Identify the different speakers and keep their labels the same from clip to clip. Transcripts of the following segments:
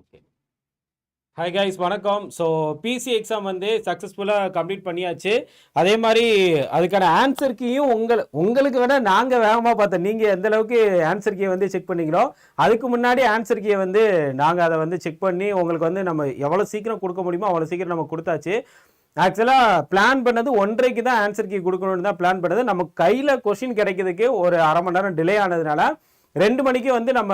Speaker 1: Okay hi guys வணக்கம். So PC exam வந்து சக்ஸஸ்ஃபுல்லாக கம்ப்ளீட் பண்ணியாச்சு. அதே மாதிரி அதுக்கான ஆன்சர் கீயும் உங்கள் உங்களுக்கு வேணால் நாங்கள் வேகமாக பார்த்தோம். நீங்கள் எந்த அளவுக்கு ஆன்சர் கீயை வந்து செக் பண்ணீங்களோ அதுக்கு முன்னாடி ஆன்சர் கீயை வந்து நாங்கள் அதை வந்து செக் பண்ணி உங்களுக்கு வந்து நம்ம எவ்வளோ சீக்கிரம் கொடுக்க முடியுமோ அவ்வளோ சீக்கிரம் நம்ம கொடுத்தாச்சு. ஆக்சுவலாக பிளான் பண்ணது ஒன்றைக்கு தான் ஆன்சர் கீ கொடுக்கணும்னு தான் பிளான் பண்ணது. நம்ம கையில் கொஷின் கிடைக்கிறதுக்கு ஒரு அரை மணி நேரம் டிலே ஆனதுனால ரெண்டு மணிக்கு வந்து நம்ம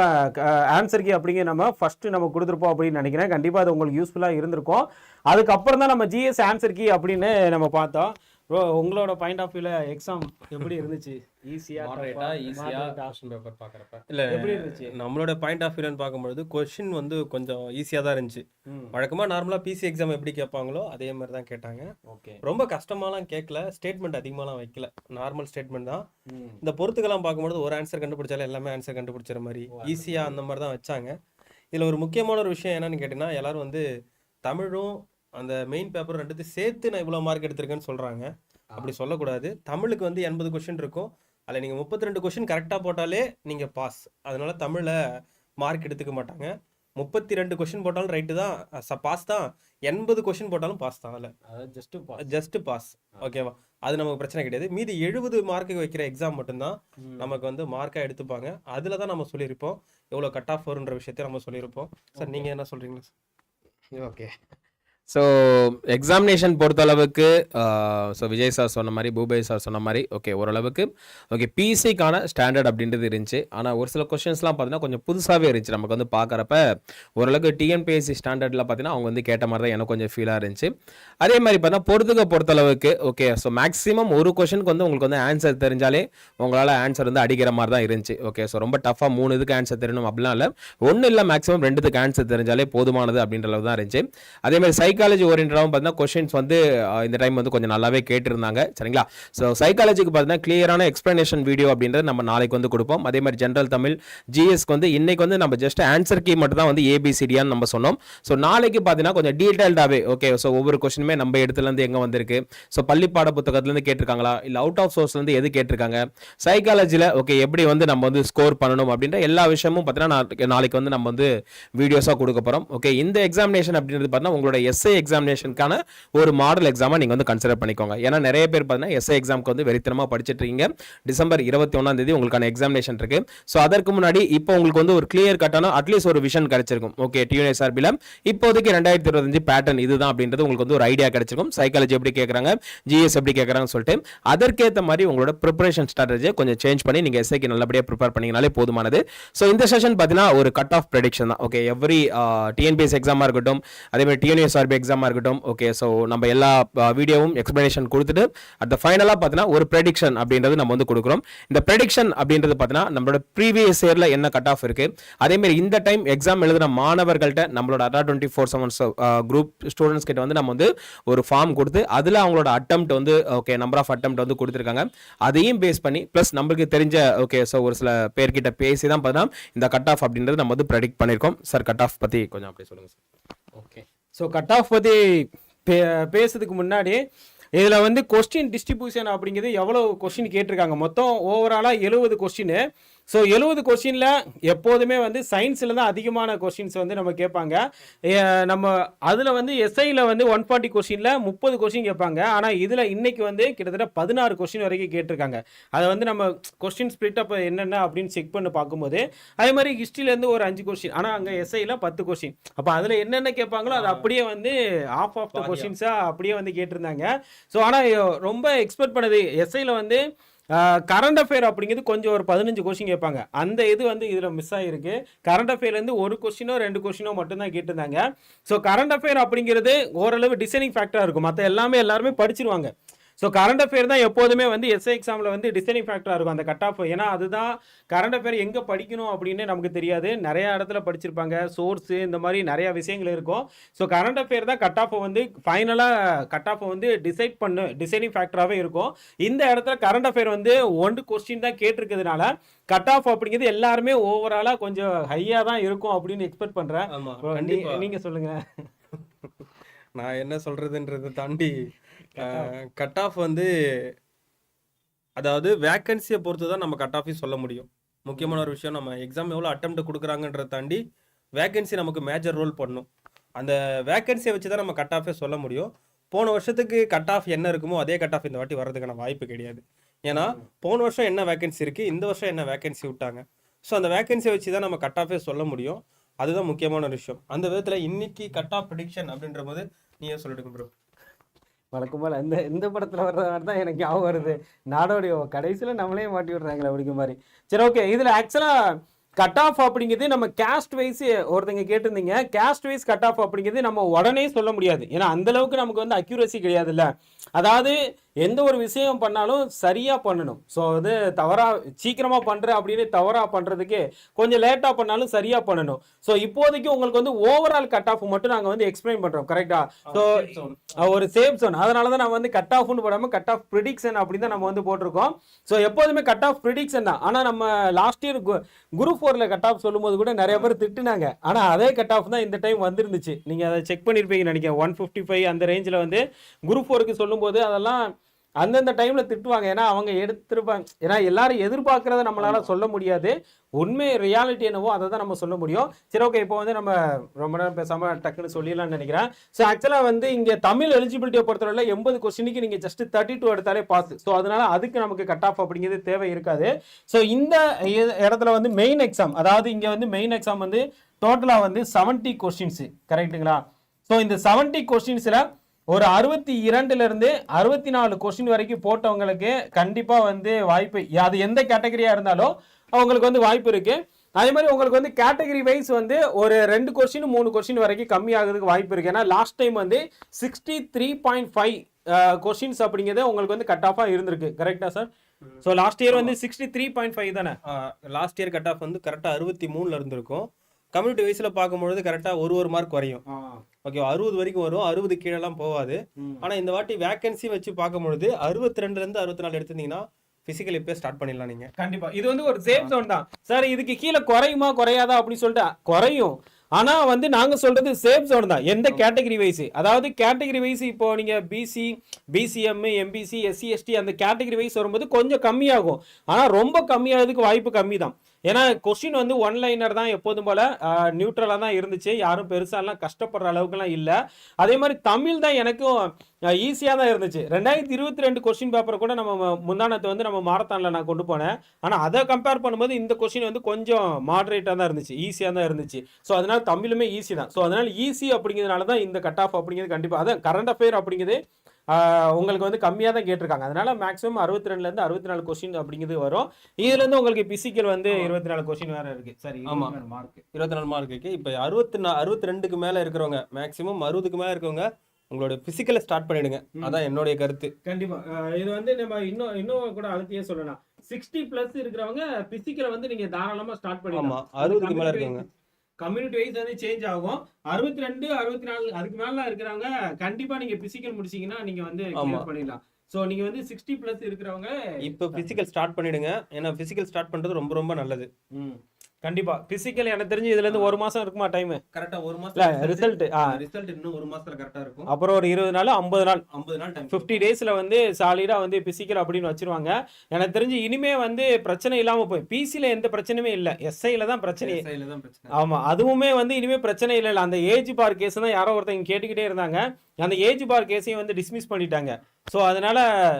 Speaker 1: ஆன்சர் கீ அப்படிங்க நம்ம ஃபஸ்ட்டு நம்ம கொடுத்துருப்போம் அப்படின்னு நினைக்கிறேன். கண்டிப்பாக அது உங்களுக்கு யூஸ்ஃபுல்லாக இருந்திருக்கும். அதுக்கப்புறம் தான் நம்ம ஜிஎஸ் ஆன்சர் கீ அப்படின்னு நம்ம பார்த்தோம். ப்ரோ உங்களோட பாயிண்ட் ஆஃப் வியூவில் எக்ஸாம் எப்படி இருந்துச்சு?
Speaker 2: பேப்பர் பார்க்குறப்ப.
Speaker 1: எப்படி இருந்துச்சு?
Speaker 2: நம்மளோட பாயிண்ட் ஆஃப் வியூன்னு பார்க்கும்பொழுது கொஸ்டின் வந்து கொஞ்சம் ஈஸியாக தான் இருந்துச்சு. வழக்கமாக நார்மலாக பிசி எக்ஸாம் எப்படி கேட்பாங்களோ அதே மாதிரி தான் கேட்டாங்க.
Speaker 1: ஓகே.
Speaker 2: ரொம்ப கஷ்டமாலாம் கேட்கல ஸ்டேட்மெண்ட் அதிகமாலாம் வைக்கல. நார்மல் ஸ்டேட்மெண்ட் தான். இந்த பொறுத்துக்கெல்லாம் பார்க்கும்பொழுது ஒரு ஆன்சர் கண்டுபிடிச்சாலும் எல்லாமே ஆன்சர் கண்டுபிடிச்சிற மாதிரி ஈஸியாக அந்த மாதிரி தான் வச்சாங்க. இதில் ஒரு முக்கியமான ஒரு விஷயம் என்னன்னு கேட்டிங்கன்னா எல்லாரும் வந்து தமிழும் அந்த மெயின் பேப்பரும் ரெண்டுத்தையும் சேர்த்து நான் இவ்வளோ மார்க் எடுத்திருக்கேன்னு சொல்கிறாங்க அப்படி சொல்லக்கூடாது. தமிழுக்கு வந்து எண்பது கொஷின் இருக்கும். அதில் நீங்கள் முப்பத்தி ரெண்டு கொஷின் கரெக்டாக போட்டாலே நீங்கள் பாஸ் அதனால தமிழில் மார்க் எடுத்துக்க மாட்டாங்க. முப்பத்தி ரெண்டு கொஷின் போட்டாலும் ரைட்டு தான். பாஸ் தான். எண்பது கொஷின் போட்டாலும் பாஸ் தான் அதில்.
Speaker 1: அதாவது ஜஸ்ட்
Speaker 2: ஜஸ்ட் பாஸ் ஓகேவா அது நமக்கு பிரச்சனை கிடையாது. மீதி எழுபது மார்க்கு வைக்கிற எக்ஸாம் மட்டும்தான் நமக்கு வந்து மார்க்காக எடுத்துப்பாங்க. அதில் தான் நம்ம சொல்லியிருப்போம். எவ்வளோ கட் ஆஃப் வருன்ற விஷயத்தை நம்ம சொல்லியிருப்போம். சார் நீங்கள் என்ன சொல்கிறீங்களா
Speaker 3: ஓகே ஸோ எக்ஸாமினேஷன் பொறுத்தளவுக்கு ஸோ விஜய் சார் சொன்ன மாதிரி பூபே சார் சொன்ன மாதிரி ஓகே ஓரளவுக்கு ஓகே பிசிக்கான ஸ்டாண்டர்ட் அப்படின்றது இருந்துச்சு. ஆனால் ஒரு சில கொஷின்ஸ்லாம் பார்த்தீங்கன்னா கொஞ்சம் புதுசாகவே இருந்துச்சு. நமக்கு வந்து பார்க்குறப்ப ஓரளவுக்கு டிஎன்பிஎஸ்சி ஸ்டாண்டர்டில் பார்த்தீங்கன்னா அவங்க வந்து கேட்ட மாதிரி தான் எனக்கு கொஞ்சம் ஃபீலாக இருந்துச்சு. அதே மாதிரி பார்த்தீங்கன்னா பொறுத்துக்க பொறுத்தளவுக்கு ஓகே ஸோ மேக்ஸிமம் ஒரு கொஷனுக்கு வந்து உங்களுக்கு வந்து ஆன்சர் தெரிஞ்சாலே உங்களால் ஆன்சர் வந்து அடிக்கிற மாதிரி தான் இருந்துச்சு. ஓகே ஸோ ரொம்ப டஃபாக மூணு இதுக்கு ஆன்சர் தெரியணும் அப்படிலாம் இல்லை. ஒன்றும் இல்லை மேக்ஸிமம் ரெண்டுத்துக்கு ஆன்சர் தெரிஞ்சாலே போதுமானது அப்படின்ற அளவு தான் இருந்துச்சு. அதே மாதிரி சைக்காலஜி ஓரியன்டாகவும் பார்த்தீங்கன்னா கொஷின்ஸ் வந்து இந்த டைம் வந்து கொஞ்சம் நல்லாவே கேட்டிருந்தாங்க. சரிங்களா? ஸோ சைக்காலஜிக்கு பார்த்தீங்கன்னா கிளியரான எக்ஸ்பிளனேஷன் வீடியோ அப்படின்றது நம்ம நாளைக்கு வந்து கொடுப்போம். அதே மாதிரி ஜென்ரல் தமிழ் ஜிஎஸ்க்கு வந்து இன்னைக்கு வந்து நம்ம ஜஸ்ட் ஆன்சர் கீ மட்டும் தான் வந்து ஏபிசிடியான்னு நம்ம சொன்னோம். ஸோ நாளைக்கு பார்த்தீங்கன்னா கொஞ்சம் டீட்டெயில்டாகவே ஓகே ஸோ ஒவ்வொரு கொஸ்டினுமே நம்ம இடத்துலேருந்து எங்கே வந்திருக்கு? ஸோ பள்ளி பாட புத்தகத்துலேருந்து கேட்டிருக்காங்களா? இல்லை அவுட் ஆஃப் சோர்ஸ்லேருந்து எது கேட்டிருக்காங்க? சைக்காலஜியில் ஓகே எப்படி வந்து நம்ம வந்து ஸ்கோர் பண்ணணும் அப்படின்ற எல்லா விஷயமும் பார்த்தீங்கன்னா நாளைக்கு- நாளைக்கு வந்து நம்ம வந்து வீடியோஸாக கொடுக்க போகிறோம் ஓகே இந்த எக்ஸாமினேஷன் அப்படின்றது பார்த்தீங்கன்னா உங்களோட எஸ்ஏ எக்ஸாமினேஷனுக்கான ஒரு மாடல் எக்ஸாமாக நீங்கள் வந்து கன்சிடர் பண்ணிக்கோங்க. ஏன்னா நிறைய பேர் பார்த்தீங்கன்னா எஸ்ஐ எக்ஸாமுக்கு வந்து வெறித்தனமாக படிச்சுட்டு இருக்கீங்க டிசம்பர் இருபத்தி ஒன்றாம் தேதி உங்களுக்கான எக்ஸாமினேஷன் இருக்கு. ஸோ அதற்கு முன்னாடி இப்போ உங்களுக்கு வந்து ஒரு கிளியர் கட்டான அட்லீஸ்ட் ஒரு விஷன் கிடைச்சிருக்கும். ஓகே டியூஎஸ்ஆர்பியில் இப்போதைக்கு ரெண்டாயிரத்தி இருபத்தஞ்சு பேட்டர்ன் இதுதான் அப்படின்றது உங்களுக்கு வந்து ஒரு ஐடியா கிடைச்சிருக்கும். சைக்காலஜி எப்படி கேட்குறாங்க ஜிஎஸ் எப்படி கேட்குறாங்கன்னு சொல்லிட்டு. அதற்கேற்ற மாதிரி உங்களோட ப்ரிப்பரேஷன் ஸ்ட்ராட்டஜியை கொஞ்சம் சேஞ்ச் பண்ணி நீங்கள் எஸ்ஐக்கு நல்லபடியாக ப்ரிப்பேர் பண்ணிங்கனாலே போதுமானது. ஸோ இந்த செஷன் பார்த்தீங்கன்னா ஒரு கட் ஆஃப் ப்ரெடிக்ஷன் தான் ஓகே எவ்ரி டிஎன்பிஎஸ் எக்ஸாமாக இருக்கட்டும் அதே மாதிரி டிஎன்எஸ்ஆர்பி எக்ஸாமாக இருக்கட்டும் ஓகே ஸோ நம்ம எல்லா வீடியோவும் எக்ஸ்பிளனேஷன் கொடுத்துட்டு அட் த ஃபைனலாக பார்த்தீங்கன்னா ஒரு ப்ரெடிக்ஷன் அப்படின்றது நம்ம வந்து கொடுக்குறோம். இந்த ப்ரெடிக்ஷன் அப்படின்றது பார்த்தீங்கன்னா நம்மளோட ப்ரீவியஸ் இயரில் என்ன கட் ஆஃப் இருக்குது அதேமாரி இந்த டைம் எக்ஸாம் எழுதுன மாணவர்கள்ட்ட நம்மளோட அட்டா twenty four sevens group students கிட்ட வந்து நம்ம வந்து ஒரு ஃபார்ம் கொடுத்து அதில் அவங்களோட அட்டம்ப்ட் வந்து ஓகே நம்பர் ஆஃப் அட்டம்ப்ட் வந்து கொடுத்துருக்காங்க. அதையும் பேஸ் பண்ணி ப்ளஸ் நம்மளுக்கு தெரிஞ்ச ஓகே ஸோ ஒரு சில பேர்கிட்ட பேசி தான் பார்த்தீங்கன்னா இந்த கட் ஆஃப் அப்படின்றது நம்ம வந்து ப்ரெடிக்ட் பண்ணியிருக்கோம் சார் கட் ஆஃப் பற்றி கொஞ்சம் அப்படியே சொல்லுங்கள் sir
Speaker 1: okay so cut off பற்றி பே பேசுறதுக்கு முன்னாடி இதில் வந்து கொஸ்டின் டிஸ்ட்ரிபியூஷன் அப்படிங்கிறது எவ்வளோ கொஸ்டின் கேட்டிருக்காங்க. மொத்தம் ஓவராலாக எழுபது கொஸ்டின் ஸோ எழுபது கொஸ்டினில் எப்போதுமே வந்து சயின்ஸில் தான் அதிகமான கொஸ்டின்ஸ் வந்து நம்ம கேட்பாங்க. நம்ம அதில் வந்து எஸ்ஐயில் வந்து ஒன் ஃபார்ட்டி கொஸ்டினில் முப்பது கொஸ்டின் கேட்பாங்க. ஆனால் இதில் இன்னைக்கு வந்து கிட்டத்தட்ட பதினாறு கொஸ்டின் வரைக்கும் கேட்டிருக்காங்க. அதை வந்து நம்ம கொஸ்டின் ஸ்பிளிட் அப் என்னென்ன அப்படின்னு செக் பண்ணி பார்க்கும்போது அதே மாதிரி ஹிஸ்ட்ரியிலேருந்து ஒரு அஞ்சு கொஸ்டின் ஆனால் அங்கே எஸ்ஐயில் பத்து கொஸ்டின் அப்போ அதில் என்னென்ன கேட்பாங்களோ அது அப்படியே வந்து ஆஃப் ஆஃப் த. கொஸ்டின்ஸாக அப்படியே வந்து கேட்டிருந்தாங்க. ஸோ ஆனால் ரொம்ப எக்ஸ்பெக்ட் பண்ணது எஸ்ஐயில் வந்து கரண்ட் அஃபேர் அப்படிங்கிறது கொஞ்சம் ஒரு பதினஞ்சு கொஸ்டின் கேட்பாங்க. அந்த இது வந்து இதில் மிஸ் ஆகிருக்கு கரண்ட் அஃபேர்லேருந்து ஒரு கொஸ்டினோ ரெண்டு கொஸ்டினோ மட்டும்தான் கேட்டிருந்தாங்க. ஸோ கரண்ட் அஃபேர் அப்படிங்கிறது ஓரளவு டிசைனிங் ஃபேக்டராக இருக்கும். மற்ற எல்லாமே எல்லாருமே படிச்சிருவாங்க. ஸோ கரண்ட் அஃபேர் தான் எப்போதுமே வந்து எஸ்ஐ எக்ஸாமில் வந்து டிசைனிங் ஃபேக்டராக இருக்கும். அந்த கட் ஆஃப் ஏன்னா அதுதான் கரண்ட் அஃபேர் எங்கே படிக்கணும் அப்படின்னு நமக்கு தெரியாது. நிறைய இடத்துல படிச்சிருப்பாங்க. சோர்ஸு இந்த மாதிரி நிறைய விஷயங்கள் இருக்கும். ஸோ கரண்ட் அஃபேர் தான் கட் ஆஃபை வந்து ஃபைனலாக கட் ஆஃபை வந்து டிசைட் பண்ணு டிசைனிங் ஃபேக்டராகவே இருக்கும். இந்த இடத்துல கரண்ட் அஃபேர் வந்து ஒன்று கொஸ்டின் தான் கேட்டிருக்கிறதுனால கட் ஆஃப் அப்படிங்கிறது எல்லாருமே ஓவராலாக கொஞ்சம் ஹையாக தான் இருக்கும் அப்படின்னு எக்ஸ்பெக்ட் பண்ணுறேன்
Speaker 2: ஆமா
Speaker 1: Bro, நீ-
Speaker 2: கண்டிப்பா.
Speaker 1: நீங்க சொல்லுங்க.
Speaker 2: நான் என்ன சொல்றதுன்றதை தாண்டி கட் ஆஃப். வந்து அதாவது வேக்கன்சியை பொறுத்து தான் நம்ம கட் ஆஃபையும் சொல்ல முடியும். முக்கியமான ஒரு விஷயம் நம்ம எக்ஸாம் எவ்வளோ அட்டம்ப்ட் கொடுக்குறாங்கன்றத தாண்டி வேகன்சி நமக்கு மேஜர் ரோல் பண்ணும். அந்த வேகன்சியை வச்சு தான் நம்ம கட் ஆஃபே சொல்ல முடியும். போன வருஷத்துக்கு கட் ஆஃப் என்ன இருக்குமோ அதே கட் ஆஃப் இந்த வாட்டி வர்றதுக்கான வாய்ப்பு கிடையாது. ஏன்னா போன வருஷம் என்ன வேகன்சி இருக்குது இந்த வருஷம் என்ன வேகன்சி விட்டாங்க. ஸோ அந்த வேகன்சியை வச்சு தான் நம்ம கட் ஆஃபே சொல்ல முடியும். அதுதான் முக்கியமான ஒரு விஷயம். அந்த விதத்தில் இன்னைக்கு கட் ஆஃப் ப்ரிடிக்ஷன் அப்படின்ற போது நீயே சொல்லிடுங்க ப்ரோ
Speaker 1: வழக்கம் போல் இந்த இந்த படத்தில் வர்ற மாதிரி தான் எனக்கு ஞாபகம் வருது. நாடோடைய கடைசியில் நம்மளே மாட்டி விடுறாங்களே அப்படிங்கிற மாதிரி. சரி ஓகே இதில் ஆக்சுவலாக கட் ஆஃப் அப்படிங்கிறது நம்ம கேஸ்ட் வைஸ் ஒருத்தங்க கேட்டிருந்தீங்க. கேஸ்ட் வைஸ் கட் ஆஃப் அப்படிங்கிறது நம்ம உடனே சொல்ல முடியாது. ஏன்னா அந்தளவுக்கு நமக்கு வந்து அக்யூரசி கிடையாதுல்ல. அதாவது எந்த ஒரு விஷயம் பண்ணாலும் சரியா பண்ணணும். ஸோ அது தவறா சீக்கிரமா பண்றேன் அப்படின்னு தவறா பண்றதுக்கு கொஞ்சம் லேட்டா பண்ணாலும் சரியா பண்ணணும். ஸோ இப்போதைக்கு உங்களுக்கு வந்து ஓவரால் கட் ஆஃப் மட்டும் நாங்க வந்து எக்ஸ்பிளைன் பண்றோம் கரெக்டா ஸோ ஒரு சேஃப் ஜோன் அதனால தான் நம்ம வந்து கட் ஆஃப்னு போடாம கட் ஆஃப் ப்ரிடிக்ஷன் அப்படின்னு தான் நம்ம வந்து போட்டிருக்கோம். ஸோ எப்போதுமே கட் ஆஃப் ப்ரிடிக்ஷன் தான். ஆனால் நம்ம லாஸ்ட் இயர் குரு ஃபோரில் கட் ஆஃப் சொல்லும்போது கூட நிறைய பேர் திட்டுனாங்க. ஆனால் அதே கட் ஆஃப் தான் இந்த டைம் வந்துருந்துச்சு. நீங்கள் அதை செக் பண்ணியிருப்பீங்கன்னு நினைக்கிறேன். ஒன் ஃபிஃப்டி ஃபைவ் அந்த ரேஞ்சில் வந்து குரு ஃபோருக்கு சொல்லும்போது அதெல்லாம் அந்தந்த டைம்ல திட்டுவாங்க. ஏன்னா அவங்க எடுத்திருப்பாங்க. ஏன்னா எல்லாரும் எதிர்பார்க்கறத நம்மளால சொல்ல முடியாது. உண்மை ரியாலிட்டி என்னவோ அதை தான் நம்ம சொல்ல முடியும். சரி ஓகே இப்போ வந்து நம்ம ரொம்ப நேரம் பேசாம டக்குன்னு சொல்லிடலாம்னு நினைக்கிறேன். ஸோ ஆக்சுவலாக வந்து இங்கே தமிழ் எலிஜிபிலிட்டியை பொறுத்தவரை எண்பது கொஸ்டினுக்கு நீங்கள் ஜஸ்ட் தேர்ட்டி டூ எடுத்தாலே பாஸ் ஸோ அதனால அதுக்கு நமக்கு கட் ஆஃப் அப்படிங்கிறது தேவை இருக்காது. ஸோ இந்த இடத்துல வந்து மெயின் எக்ஸாம் அதாவது இங்கே வந்து மெயின் எக்ஸாம் வந்து டோட்டலாக வந்து செவன்ட்டி கொஸ்டின்ஸு கரெக்ட்டுங்களா ஸோ இந்த செவன்ட்டி கொஸ்டின்ஸில் ஒரு அறுபத்தி இரண்டுல இருந்து அறுபத்தி நாலு கொஸ்டின் வரைக்கும் போட்டவங்களுக்கு கண்டிப்பா வந்து வாய்ப்பு அது எந்த கேட்டகரியா இருந்தாலும் அவங்களுக்கு வந்து வாய்ப்பு இருக்கு. அதே மாதிரி உங்களுக்கு வந்து கேட்டகரி வைஸ் வந்து ஒரு ரெண்டு கொஸ்டின் மூணு கொஸ்டின் வரைக்கும் கம்மி ஆகுறதுக்கு வாய்ப்பு இருக்கு. ஏன்னா லாஸ்ட் டைம் வந்து sixty three point five questions அப்படிங்கிறது உங்களுக்கு வந்து கட் ஆஃபாக இருந்திருக்கு. கரெக்டா சார் ஸோ லாஸ்ட் இயர் வந்து சிக்ஸ்டி த்ரீ பாயிண்ட் ஃபைவ் தானே?
Speaker 2: லாஸ்ட் இயர் கட் ஆஃப் வந்து கரெக்டாக அறுபத்தி மூணில் இருந்திருக்கும். கம்யூனிட்டி வைஸில் பார்க்கும்பொழுது கரெக்டாக ஒரு ஒரு மார்க் குறையும். ஓகே அறுபது வரைக்கும் வரும். அறுபது கீழெல்லாம் போகாது. ஆனால் இந்த வாட்டி வேகன்சி வச்சு பார்க்கும்பொழுது அறுபத்தி ரெண்டுலேருந்து அறுபத்தி நாலு எடுத்திருந்தீங்கன்னா ஃபிசிக்கல் இப்போ ஸ்டார்ட் பண்ணிடலாம் நீங்கள்
Speaker 1: கண்டிப்பா. இது வந்து ஒரு சேஃப் ஜோன் தான். சார் இதுக்கு கீழே குறையுமா குறையாதா அப்படின்னு சொல்லிட்டு குறையும். ஆனா வந்து நாங்க சொல்றது சேஃப் ஜோன் தான். எந்த கேட்டகரி வைஸ் அதாவது கேட்டகரி வைஸ் இப்போ நீங்க BC BCM MBC SC ST அந்த கேட்டகரி வைஸ் வரும்போது கொஞ்சம் கம்மியாகும். ஆனா ரொம்ப கம்மியாகிறதுக்கு வாய்ப்பு கம்மி தான் ஏன்னா கொஸ்டின் வந்து ஒன் லைனர் தான் எப்போதும் போல நியூட்ரலாக தான் இருந்துச்சு. யாரும் பெருசாலாம் கஷ்டப்படுற அளவுக்குலாம் இல்லை. அதே மாதிரி தமிழ் தான் எனக்கும் ஈஸியாக தான் இருந்துச்சு. ரெண்டாயிரத்தி இருபத்தி ரெண்டு கொஸ்டின் பேப்பர் கூட நம்ம முந்தானத்தை வந்து நம்ம மாரத்தானில் நான் கொண்டு போனேன். ஆனால் அதை கம்பேர் பண்ணும்போது இந்த கொஸ்டின் வந்து கொஞ்சம் மாடரேட்டாக தான் இருந்துச்சு. ஈஸியாக தான் இருந்துச்சு. ஸோ அதனால் தமிழுமே ஈஸி தான். ஸோ அதனால் ஈஸி அப்படிங்கிறதுனால தான் இந்த கட் ஆஃப் அப்படிங்கிறது கண்டிப்பாக அதான் கரண்ட் அஃபேர் அப்படிங்கிறது உங்களுக்கு வந்து கம்மியாக தான் கேட்டிருக்காங்க. அதனால மேக்ஸிமம் அறுபத்தி ரெண்டுலேருந்து அறுபத்தி நாலு கொஸ்டின் அப்படிங்கிறது வரும். இதுலேருந்து உங்களுக்கு பிசிக்கல் வந்து இருபத்தி நாலு கொஸ்டின் வேற இருக்கு. சரி
Speaker 2: ஆமா.
Speaker 1: மார்க்
Speaker 2: இருபத்தி நாலு மார்க் இருக்கு இப்போ அறுபத்தி நா அறுபத்தி ரெண்டுக்கு மேலே இருக்கிறவங்க மேக்ஸிமம் அறுபதுக்கு மேலே இருக்கவங்க உங்களோட ஃபிசிக்கலை ஸ்டார்ட் பண்ணிடுங்க. அதான் என்னுடைய கருத்து.
Speaker 1: கண்டிப்பா. இது வந்து நம்ம இன்னும் இன்னும் கூட அழுத்தியே சொல்லலாம். சிக்ஸ்டி பிளஸ் இருக்கிறவங்க பிசிக்கலை வந்து நீங்க தாராளமா ஸ்டார்ட் பண்ணிடலாம்.
Speaker 2: அறுபதுக்கு மேலே இருக்கவங்க
Speaker 1: கம்யூனிட்டி வைஸ் வந்து சேஞ்ச் ஆகும். அறுபத்தி ரெண்டு அறுபத்தி நாலு அதுக்கு மேல இருக்கிறவங்க கண்டிப்பா நீங்க பிசிக்கல் முடிச்சீங்கன்னா நீங்க வந்து பண்ணிடலாம். சோ நீங்க வந்து சிக்ஸ்டி பிளஸ் இருக்கிறவங்க
Speaker 2: இப்போ ஃபிசிக்கல் ஸ்டார்ட் பண்ணிடுங்க. ஏன்னா ஃபிசிக்கல் ஸ்டார்ட் பண்ணுறது ரொம்ப ரொம்ப நல்லது.
Speaker 1: ம், கண்டிப்பா. பிசிக்கல் எனக்கு தெரிஞ்சு இதுல இருந்து ஒரு மாசம் இருக்குமா டைம்
Speaker 2: கரெக்டாக ஒரு
Speaker 1: இல்ல ரிசல்ட்
Speaker 2: ரிசல்ட் இன்னும் ஒரு மாசத்துல கரெக்டாக இருக்கும்.
Speaker 1: அப்புறம் ஒரு இருபது நாள் ஐம்பது நாள்.
Speaker 2: ஐம்பது நாள்
Speaker 1: ஃபிஃப்டி டேஸில் வந்து சாலிடாக வந்து பிசிக்கல் அப்படின்னு வச்சிருவாங்க. எனக்கு தெரிஞ்சு இனிமே வந்து பிரச்சனை இல்லாமல் போய் பிசியில் எந்த பிரச்சனையுமே இல்லை. எஸ்ஐயில் தான்
Speaker 2: பிரச்சனை.
Speaker 1: ஆமாம் அதுவுமே வந்து இனிமே பிரச்சனை இல்லை. இல்லை அந்த ஏஜ் பார் கேஸ் தான் யாரோ ஒருத்தங்க கேட்டுக்கிட்டே இருந்தாங்க. அந்த ஏஜ் பார் கேஸையும் வந்து டிஸ்மிஸ் பண்ணிட்டாங்க. ஸோ அதனால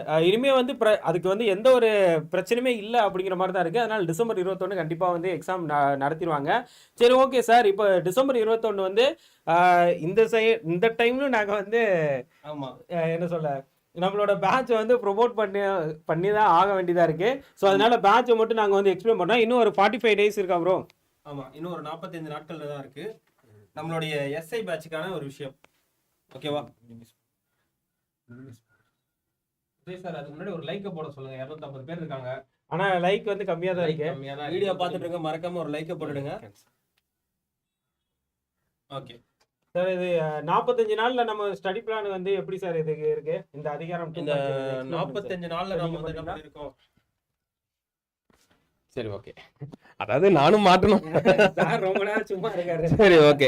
Speaker 1: அஹ், இனிமே வந்து பிர- அதுக்கு வந்து எந்த ஒரு பிரச்சனையுமே இல்லை அப்படிங்கிற மாதிரி தான் இருக்குது அதனால டிசம்பர் இருபத்தொன்று கண்டிப்பாக வந்து எக்ஸாம் நடத்திடுவாங்க சரி ஓகே சார். இப்போ டிசம்பர் இருபத்தொன்று வந்து இந்த சை இந்த டைம்ல நாங்கள் வந்து
Speaker 2: ஆமா.
Speaker 1: அஹ் என்ன சொல்ல நம்மளோட பேட்சை வந்து ப்ரொமோட் பண்ணி பண்ணி தான் ஆக வேண்டியதாக இருக்கு. ஸோ அதனால பேட்சை மட்டும் நாங்கள் வந்து எக்ஸ்பிளைன் பண்ணோம் இன்னும் ஒரு ஃபார்ட்டி ஃபைவ் டேஸ் இருக்கா ப்ரோ
Speaker 2: ஆமா. இன்னும் ஒரு நாற்பத்தஞ்சு நாட்கள்ல தான் இருக்கு. நம்மளுடைய எஸ்ஐ பேட்சுக்கான ஒரு விஷயம். ஓகேவா? சார் அதுக்கு முன்னாடி ஒரு லைக்கை போட சொல்லுங்க. இரநூத்தம்பது பேர் இருக்காங்க.
Speaker 1: ஆனால் லைக் வந்து கம்மியாக தான் இருக்கு.
Speaker 2: வீடியோ பார்த்துட்டு இருங்க மறக்காம ஒரு லைக்கை போட்டுடுங்க. ஓகே
Speaker 1: சார் இது நாற்பத்தஞ்சு நாள்ல நம்ம ஸ்டடி பிளான் வந்து எப்படி சார் இதுக்கு இருக்கு? இந்த அதிகாரம்
Speaker 2: இந்த நாற்பத்தஞ்சு நாள்ல நம்ம வந்து பண்ணிருக்கோம்?
Speaker 3: சரி ஓகே அதாவது நானும் மாட்டணும்.
Speaker 1: சார்
Speaker 3: ஓகே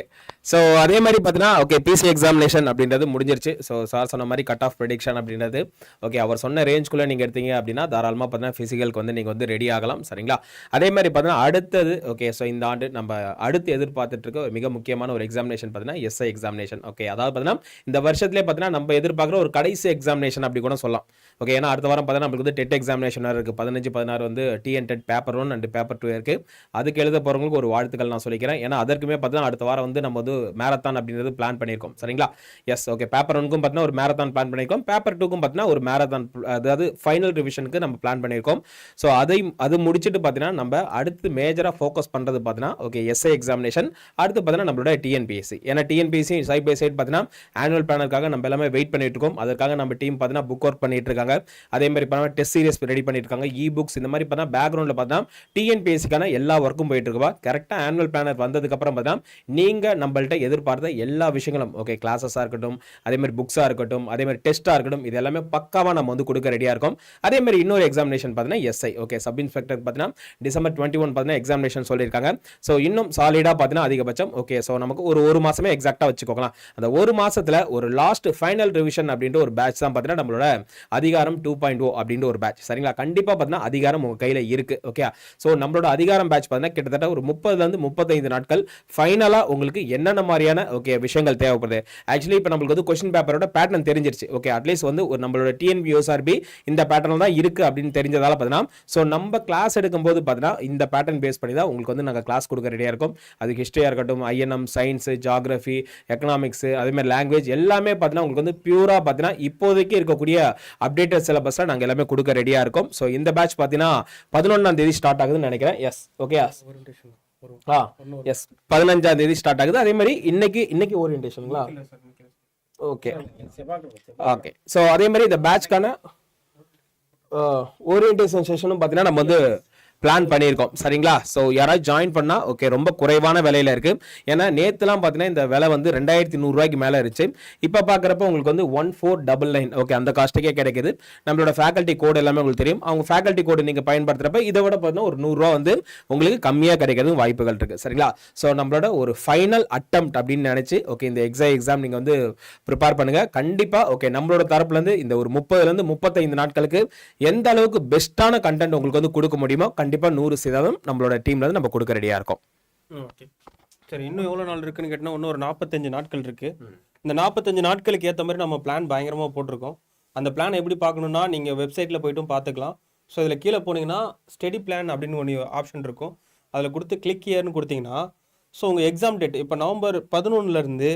Speaker 3: ஸோ அதே மாதிரி பார்த்தீங்கன்னா ஓகே பிசி எக்ஸாமினேஷன் அப்படின்றது முடிஞ்சிருச்சு. ஸோ சார் சொன்ன மாதிரி கட் ஆஃப் ப்ரெடிக்ஷன் அப்படின்றது. ஓகே அவர் சொன்ன ரேஞ்ச்குள்ளே நீங்கள் எடுத்தீங்க அப்படின்னா தாராளமாக பார்த்தீங்கன்னா ஃபிசிக்கலுக்கு வந்து நீங்கள் வந்து ரெடி ஆகலாம். சரிங்களா? அதே மாதிரி பார்த்தீங்கன்னா அடுத்தது ஓகே ஸோ இந்த ஆண்டு நம்ம அடுத்து எதிர்பார்த்துட்டு இருக்க ஒரு மிக முக்கியமான ஒரு எக்ஸாமினேஷன் பார்த்தீங்கன்னா எஸ்ஐ எக்ஸாமினேஷன் ஓகே அதாவது பார்த்தீங்கன்னா இந்த வருஷத்துலேயே பார்த்தீங்கன்னா நம்ம எதிர்பார்க்குற ஒரு கடைசி எக்ஸாமினேஷன் அப்படி கூட சொல்லலாம். ஓகே ஏன்னா அடுத்த வாரம் பார்த்தீங்கன்னா நம்மளுக்கு வந்து டெட் எக்ஸாமினேஷன் இருக்குது பதினஞ்சு பதினாறு வந்து TN TET paper one and paper two இருக்குது அதுக்கு எழுத போகிறவங்களுக்கு ஒரு வாழ்த்துக்கள் நான் சொல்லிக்கிறேன். ஏன்னா அதற்குமே பார்த்தீங்கன்னா அடுத்த வாரம் வந்து நம்ம வந்து மேரத்தான் அப்படின்றது பிளான் பண்ணியிருக்கோம். சரிங்களா? எஸ் ஓகே பேப்பர் ஒன்க்கும் பார்த்தீங்கன்னா ஒரு மேரத்தான் பிளான் பண்ணியிருக்கோம். பேப்பர் டூக்கும் பார்த்தீங்கன்னா ஒரு மேரத்தான் அதாவது ஃபைனல் ரிவிஷனுக்கு நம்ம பிளான் பண்ணியிருக்கோம். ஸோ அதை அது முடிச்சுட்டு பார்த்தீங்கன்னா நம்ம அடுத்து மேஜராக ஃபோக்கஸ் பண்ணுறது பார்த்தீங்கன்னா ஓகே எஸ்ஐ எக்ஸாமினேஷன் அடுத்து பார்த்தீங்கன்னா நம்மளோட டிஎன்பிஎஸ்சி ஏன்னா டிஎன்பிஎஸ்சி சைட் பை சைட் பார்த்தீங்கன்னா ஆனுவல் பிளானருக்காக நம்ம எல்லாமே வெயிட் பண்ணிட்டு இருக்கோம். அதற்காக நம்ம டீம் பார்த்தீங்கன்னா புக் ஒர்க் பண்ணிட்டு இருக்காங்க. அதே மாதிரி பார்த்தீங்கன்னா டெஸ்ட் சீரியஸ் ரெடி பண்ணிட்டு இருக்காங்க. இ புக்ஸ் இந்த மாதிரி பார்த்தீங்கன்னா பேக்ரவுண்டில் பார்த்தீங்கன்னா டிஎன்பிஎஸ்சிக்கான எல்லா ஒர்க்கும் போயிட்டு இருக்குவா கரெக்டாக ஆனுவல் பிளானர் வந்ததுக்கப்புறம் பார்த்தீங்கன்னா நீங்கள் நம்மள்ட்ட எதிர்பார்த்த எல்லா விஷயங்களும் ஓகே கிளாஸஸாக இருக்கட்டும் அதே மாதிரி புக்ஸாக இருக்கட்டும் அதே மாதிரி டெஸ்ட்டாக இருக்கட்டும் இது எல்லாமே பக்காவாக நம்ம வந்து கொடுக்க ரெடியாக இருக்கும். அதே மாதிரி இன்னொரு எக்ஸாமினேஷன் பார்த்தீங்கன்னா எஸ்ஐ ஓகே சப் இன்ஸ்பெக்டர் பார்த்தீங்கன்னா டிசம்பர் டுவெண்ட்டி ஒன் பார்த்தீங்கன்னா எக்ஸாமினேஷன் சொல்லியிருக்காங்க. ஸோ இன்னும் சாலிடாக பார்த்தீங்கன்னா அதிகபட்சம் ஓகே ஸோ நமக்கு ஒரு ஒரு மாசமே எக்ஸாக்டாக வச்சுக்கோக்கலாம். அந்த ஒரு மாதத்தில் ஒரு லாஸ்ட் ஃபைனல் ரிவிஷன் அப்படின்ற ஒரு பேட்ச் தான் பார்த்தீங்கன்னா நம்மளோட அதிகாரம் டூ பாயிண்ட் ஓ அப்படின்ற ஒரு பேட்ச் சரிங்களா? கண்டிப்பாக பார்த்தீங்கன்னா அதிகாரம் உங்கள் கையில் இருக்கு ஓகே ஸோ நம்மளோட அதிகாரம் பேட்ச் பார்த்தீங்கன்னா கிட்டத்தட்ட ஒரு முப்பதுலேருந்து முப்பத்தைந்து நாட்கள். ஃபைனலாக உங்களுக்கு என்னென்ன மாதிரியான ஓகே விஷயங்கள் தேவைப்படுது? ஆக்சுவலி இப்போ நம்மளுக்கு வந்து கொஸ்டின் பேப்பரோட பேட்டர்ன் தெரிஞ்சிருச்சு. ஓகே அட்லீஸ்ட் வந்து ஒரு நம்மளோட டிஎன்பிஓஆர்பி இந்த பேட்டர்ன் தான் இருக்குது அப்படின்னு தெரிஞ்சதால பார்த்தீங்கன்னா ஸோ நம்ம கிளாஸ் எடுக்கும்போது பார்த்தீங்கன்னா இந்த பேட்டர்ன் பேஸ் பண்ணி தான் உங்களுக்கு வந்து நாங்கள் கிளாஸ் கொடுக்க ரெடியாக இருக்கும். அது ஹிஸ்ட்ரியாக இருக்கட்டும் ஐஎன்எம் சயின்ஸு ஜாகிரஃபி எக்கனாமிக்ஸ் அதேமாதிரி லாங்குவேஜ் எல்லாமே பார்த்தீங்கன்னா உங்களுக்கு வந்து பியூராக பார்த்தீங்கன்னா இப்போதைக்கு இருக்கக்கூடிய அப்டேட்டட் சிலபஸில் நாங்கள் எல்லாமே கொடுக்க ரெடியாக இருக்கும். ஸோ இந்த பேட்ச் பார்த்தீங்கன்னா பதினொன்றாம் தேதி ஸ்டார்ட் ஆகுதுன்னு நினைக்கிறேன். எஸ் ஓகே ஆ எஸ் பதினஞ்சாம் தேதி ஸ்டார்ட் ஆகுது. அதே மாதிரி இன்னைக்கு இன்னைக்கு ஓரியன்டேஷனுங்களா ஓகே ஓகே ஸோ அதே மாதிரி இந்த பேட்ச்க்கான ஓரியன்டேஷன் செஷனும் பார்த்தீங்கன்னா நம்ம வந்து பிளான் பண்ணியிருக்கோம். சரிங்களா? ஸோ யாராவது ஜாயின் பண்ணால் ஓகே ரொம்ப குறைவான விலையில இருக்குது ஏன்னா நேற்றுலாம் பார்த்தீங்கன்னா இந்த விலை வந்து ரெண்டாயிரத்தி நூறுரூவாய்க்கு மேலே இருந்துச்சு. இப்போ பார்க்குறப்ப உங்களுக்கு வந்து one four double nine okay அந்த காஸ்ட்டுக்கே கிடைக்குது. நம்மளோட ஃபேக்கல்ட்டி கோடு எல்லாமே உங்களுக்கு தெரியும். அவங்க ஃபேக்கல்ட்டி கோடு நீங்கள் பயன்படுத்துகிறப்ப இதை விட பார்த்தீங்கன்னா ஒரு நூறுரூவா வந்து உங்களுக்கு கம்மியாக கிடைக்கிறது வாய்ப்புகள் இருக்குது சரிங்களா? ஸோ நம்மளோட ஒரு ஃபைனல் அட்டம்ப்ட் அப்படின்னு நினச்சி ஓகே இந்த எக்ஸாம் எக்ஸாம் நீங்கள் வந்து ப்ரிப்பேர் பண்ணுங்கள் கண்டிப்பாக ஓகே நம்மளோட தரப்புலேருந்து இந்த ஒரு முப்பதுலேருந்து முப்பத்தைந்து நாட்களுக்கு எந்த அளவுக்கு பெஸ்ட்டான கண்டென்ட் உங்களுக்கு வந்து கொடுக்க முடியுமோ கண்டிப்பாக நூறு சதவீதம் நம்மளோட டீம்ல இருந்து நம்ம கொடுக்க ரெடியாக இருக்கோம்.
Speaker 2: ஓகே சரி இன்னும் எவ்வளோ நாள் இருக்குன்னு கேட்டினா இன்னும் ஒரு நாற்பத்தஞ்சு நாட்கள் இருக்கு. இந்த நாற்பத்தஞ்சு நாட்களுக்கு ஏற்ற மாதிரி நம்ம பிளான் பயங்கரமாக போட்டிருக்கோம். அந்த பிளான் எப்படி பார்க்கணுன்னா நீங்கள் வெப்சைட்டில் போய்ட்டும் பார்த்துக்கலாம். ஸோ இதில் கீழே போனீங்கன்னா ஸ்டடி பிளான் அப்படின்னு ஒன்று ஆப்ஷன் இருக்கும். அதில் கொடுத்து கிளிக் இயர்னு கொடுத்தீங்கன்னா ஸோ உங்கள் எக்ஸாம் டேட் இப்போ நவம்பர் பதினொன்றுலேருந்து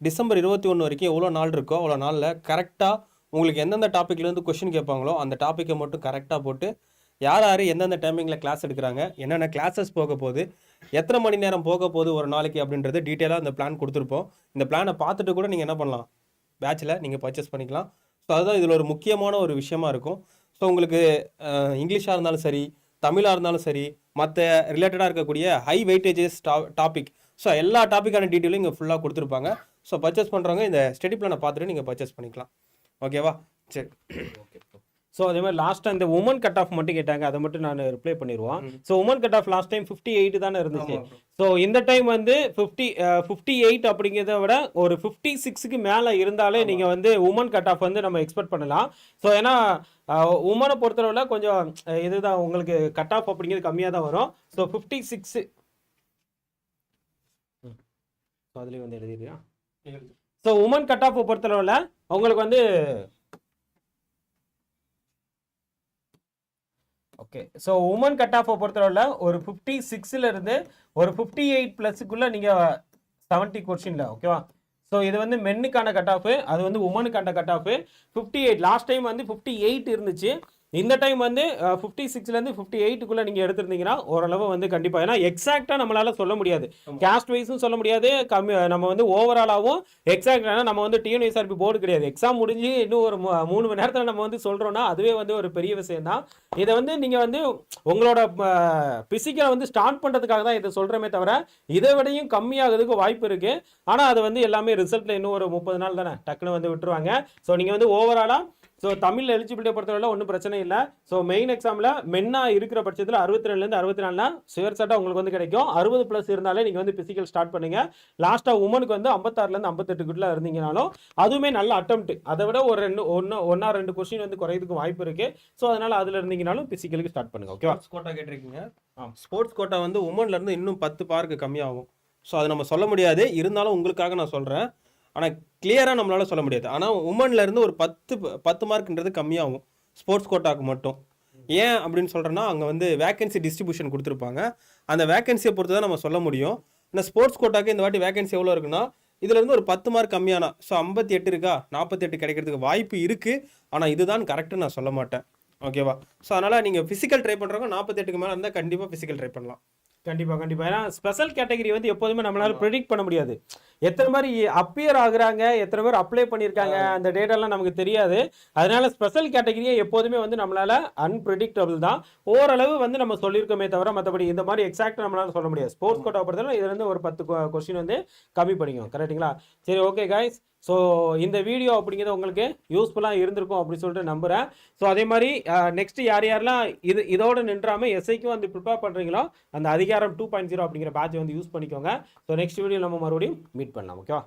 Speaker 2: டிசம்பர் இருபத்தி ஒன்று வரைக்கும் எவ்வளோ நாள் இருக்கோ அவ்வளோ நாளில் கரெக்டாக உங்களுக்கு எந்தெந்த டாப்பிக்லேருந்து கொஷின் கேட்பாங்களோ அந்த டாப்பிக்கை மட்டும் கரெக்டாக போட்டு யார் யார் எந்தெந்த டைமிங்கில் கிளாஸ் எடுக்கிறாங்க என்னென்ன கிளாஸஸ் போக போகுது எத்தனை மணி நேரம் போக போகுது ஒரு நாளைக்கு அப்படின்றது டீட்டெயிலாக இந்த பிளான் கொடுத்துருப்போம். இந்த பிளானை பார்த்துட்டு கூட நீங்கள் என்ன பண்ணலாம்? பேட்சில் நீங்கள் பர்ச்சேஸ் பண்ணிக்கலாம். ஸோ அதுதான் இதில் ஒரு முக்கியமான ஒரு விஷயமா இருக்கும். ஸோ உங்களுக்கு இங்கிலீஷாக இருந்தாலும் சரி தமிழாக இருந்தாலும் சரி மற்ற ரிலேட்டடாக இருக்கக்கூடிய ஹை வெயிட்டேஜஸ் டாபிக் ஸோ எல்லா டாப்பிக்கான டீட்டெயிலும் இங்கே ஃபுல்லாக கொடுத்துருப்பாங்க. ஸோ பர்ச்சேஸ் பண்ணுறவங்க இந்த ஸ்டடி பிளானை பார்த்துட்டு நீங்கள் பர்ச்சேஸ் பண்ணிக்கலாம். ஓகேவா சரி.
Speaker 1: ஸோ அதே மாதிரி லாஸ்ட்டாக இந்த உமன் கட் ஆஃப் மட்டும் கேட்டாங்க. அதை மட்டும் நான் ரிப்ளை பண்ணிடுவோம். So woman cut off last time fifty eight தானே இருந்துச்சு. ஸோ இந்த டைம் வந்து ஃபிஃப்டி ஃபிஃப்டி எயிட் அப்படிங்கிறத விட ஒரு ஃபிஃப்டி சிக்ஸுக்கு மேலே இருந்தாலே நீங்கள் வந்து உமன் கட் ஆஃப் வந்து நம்ம எக்ஸ்பெக்ட் பண்ணலாம். ஸோ ஏன்னா உமனை பொறுத்தளவில் கொஞ்சம் இதுதான் உங்களுக்கு கட் ஆஃப் அப்படிங்கிறது கம்மியாக தான் வரும். ஸோ ஃபிஃப்டி சிக்ஸு ஸோ அதுலேயே வந்து எழுதிடுறியா? ஸோ உமன் கட் ஆஃப் பொறுத்தளவில் உங்களுக்கு வந்து ஓகே ஸோ உமன் கட் ஆஃபை பொறுத்தளவில் ஒரு ஃபிஃப்டி சிக்ஸில் இருந்து ஒரு ஃபிஃப்டி எயிட் ப்ளஸுக்குள்ளே நீங்கள் செவன்ட்டி கொஸ்டினில் ஓகேவா ஸோ இது வந்து மென்னுக்கான கட் ஆஃப் அது வந்து உமனுக்கான cut off fifty eight last time வந்து ஃபிஃப்டி எயிட் இருந்துச்சு. இந்த டைம் வந்து ஃபிஃப்டி சிக்ஸ்லேருந்து ஃபிஃப்டி எயிட்டுக்குள்ளே நீங்கள் எடுத்திருந்தீங்கன்னா ஓரளவு வந்து கண்டிப்பாக ஏன்னா எக்ஸாக்டாக நம்மளால சொல்ல முடியாது. கேஸ்ட் வைஸும் சொல்ல முடியாது கம்மி நம்ம வந்து ஓவராலாகவும் எக்ஸாக்டாக நம்ம வந்து டிஎன்எஸ்ஆர்பி போர்டு கிடையாது. எக்ஸாம் முடிஞ்சு இன்னும் ஒரு மூணு மணி நேரத்தில் நம்ம வந்து சொல்கிறோன்னா அதுவே வந்து ஒரு பெரிய விஷயம் தான். இதை வந்து நீங்கள் வந்து உங்களோட பிசிக்கலை வந்து ஸ்டார்ட் பண்ணுறதுக்காக தான் இதை சொல்கிறோமே தவிர இதை விடையும் கம்மியாகிறதுக்கு வாய்ப்பு இருக்குது ஆனால் அது வந்து எல்லாமே ரிசல்ட்டில் இன்னும் ஒரு முப்பது நாள் தானே டக்குன்னு வந்து விட்டுருவாங்க. ஸோ நீங்கள் வந்து ஓவராலாக ஸோ தமிழ் எலிஜிபிலிட்டியை பொறுத்தவரை ஒன்றும் பிரச்சனை இல்லை. ஸோ மெயின் எக்ஸாமில் மென்னா இருக்கிற பட்சத்தில் அறுபத்தி ரெண்டுலேருந்து அறுபத்தி நாலுனா சுயர் சட்டா உங்களுக்கு வந்து கிடைக்கும். அறுபது ப்ளஸ் இருந்தாலே நீங்கள் வந்து பிசிக்கல் ஸ்டார்ட் பண்ணுங்க. லாஸ்ட்டாக உமனுக்கு வந்து ஐம்பத்தாறுலேருந்து ஐம்பத்தெட்டுக்குள்ள இருந்தீங்கனாலும் அதுவுமே நல்ல அட்டம்ப்ட் அதை விட ஒரு ரெண்டு ஒன்று ஒன்றா ரெண்டு கொஸ்டின் வந்து குறையதுக்கு வாய்ப்பு இருக்கு. ஸோ அதனால அதில் இருந்தீங்கனாலும் பிசிக்கலுக்கு ஸ்டார்ட் பண்ணுங்க ஓகேவா
Speaker 2: ஸ்போர்ட்ஸ் கோட்டா கேட்டிருக்கீங்க. ஸ்போர்ட்ஸ் கோட்டா வந்து உமன்ல இருந்து இன்னும் பத்து பார்க்கு கம்மியாகும். ஸோ அது நம்ம சொல்ல முடியாது. இருந்தாலும் உங்களுக்காக நான் சொல்கிறேன் ஆனால் கிளியராக நம்மளால் சொல்ல முடியாது. ஆனால் உமன்லேருந்து ஒரு பத்து பத்து மார்க்ன்றது கம்மியாகும். ஸ்போர்ட்ஸ் கோட்டாக்கு மட்டும். ஏன் அப்படின்னு சொல்கிறேன்னா அங்கே வந்து வேகன்சி டிஸ்ட்ரிபியூஷன் கொடுத்துருப்பாங்க. அந்த வேகன்சியை பொறுத்து தான் நம்ம சொல்ல முடியும். இந்த ஸ்போர்ட்ஸ் கோட்டாக்கு இந்த வாட்டி வேகன்சி எவ்வளோ இருக்குன்னா இதுலேருந்து ஒரு பத்து மார்க் கம்மியானா ஸோ ஐம்பத்தி எட்டு இருக்கா நாற்பத்தி எட்டு கிடைக்கிறதுக்கு வாய்ப்பு இருக்குது ஆனால் இதுதான் கரெக்டு நான் சொல்ல மாட்டேன். ஓகேவா ஸோ அதனால் நீங்கள் ஃபிசிக்கல் ட்ரை பண்ணுறவங்க நாற்பத்தெட்டுக்கு மேலே இருந்தால் கண்டிப்பாக ஃபிசிக்கல் ட்ரை பண்ணலாம்.
Speaker 1: கண்டிப்பா கண்டிப்பா. ஏன்னா ஸ்பெஷல் கேட்டகரி வந்து எப்போதுமே நம்மளால ப்ரெடிக்ட் பண்ண முடியாது. எத்தனை பேர் அப்பியர் ஆகுறாங்க எத்தனை பேர் அப்ளை பண்ணியிருக்காங்க அந்த டேட்டாலாம் நமக்கு தெரியாது. அதனால ஸ்பெஷல் கேட்டகரியை எப்போதுமே வந்து நம்மளால அன்பிரடிக்டபிள் தான். ஓரளவு வந்து நம்ம சொல்லியிருக்கோமே தவிர மற்றபடி இந்த மாதிரி எக்ஸாக்ட் நம்மளால சொல்ல முடியாது. ஸ்போர்ட்ஸ் கோட்டா பொறுத்தவரை இதுல இருந்து ஒரு பத்து கொஸ்டின் வந்து கம்மி பண்ணிக்கோங்க கரெக்ட்டுங்களா சரி ஓகே காய்ஸ் ஸோ இந்த வீடியோ அப்படிங்கிறது உங்களுக்கு யூஸ்ஃபுல்லாக இருந்திருக்கும் அப்படின்னு சொல்லிட்டு நம்புகிறேன் ஸோ அதே மாதிரி நெக்ஸ்ட் யார் யாரெல்லாம் இது இதோடு நின்றாமல் எஸ்ஐக்கும் வந்து ப்ரிப்பேர் பண்ணுறீங்களோ அந்த அதிகாரம் டூ பாயிண்ட் ஜீரோ அப்படிங்கிற பேட்சை வந்து யூஸ் பண்ணிக்கோங்க. ஸோ நெக்ஸ்ட் வீடியோ நம்ம மறுபடியும் மீட் பண்ணலாம் ஓகேவா